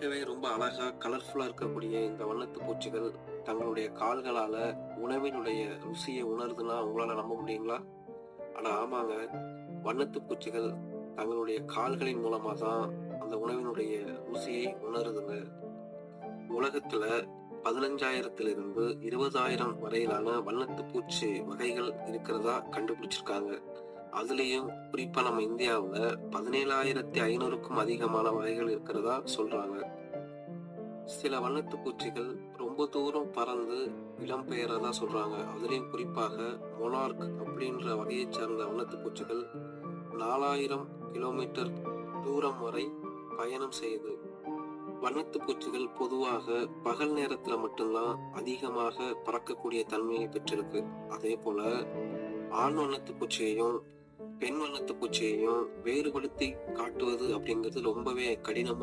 பார்க்கவே ரொம்ப அழகா கலர்ஃபுல்லா இருக்கக்கூடிய இந்த வண்ணத்து பூச்சிகள் தங்களுடைய கால்களால உணவினுடைய ருசியை உணருதுன்னா உங்களால நம்ப முடியுங்களா? ஆனா ஆமாங்க. வண்ணத்து பூச்சிகள் தங்களுடைய கால்களின் மூலமா தான் அந்த உணவினுடைய ருசியை உணருதுங்க. உலகத்துல பதினஞ்சாயிரத்திலிருந்து இருபதாயிரம் வரையிலான வண்ணத்து பூச்சி வகைகள் இருக்கிறதா கண்டுபிடிச்சிருக்காங்க. அதுலயும் குறிப்பா நம்ம இந்தியாவுல பதினேழாயிரத்தி ஐநூறுக்கும் அதிகமான வகைகள் இருக்கிறதா சொல்றாங்க. சில வண்ணத்து பூச்சிகள் ரொம்ப தூரம் பறந்து இடம்பெயர்றதா சொல்றாங்க. அதுலயும் குறிப்பாக மொனார்க் அப்படின்ற வகையை சார்ந்த வண்ணத்து பூச்சிகள் நாலாயிரம் கிலோமீட்டர் தூரம் வரை பயணம் செய்யுது வண்ணத்து பூச்சிகள் பொதுவாக பகல் நேரத்துல மட்டும்தான் அதிகமாக பறக்கக்கூடிய தன்மையை பெற்றிருக்கு. அதே போல ஆண் வண்ணத்து பூச்சியையும் பெண் வண்ணத்து பூச்சியையும் வேறுபடுத்தி காட்டுவது அப்படிங்கிறது ரொம்பவே கடினமா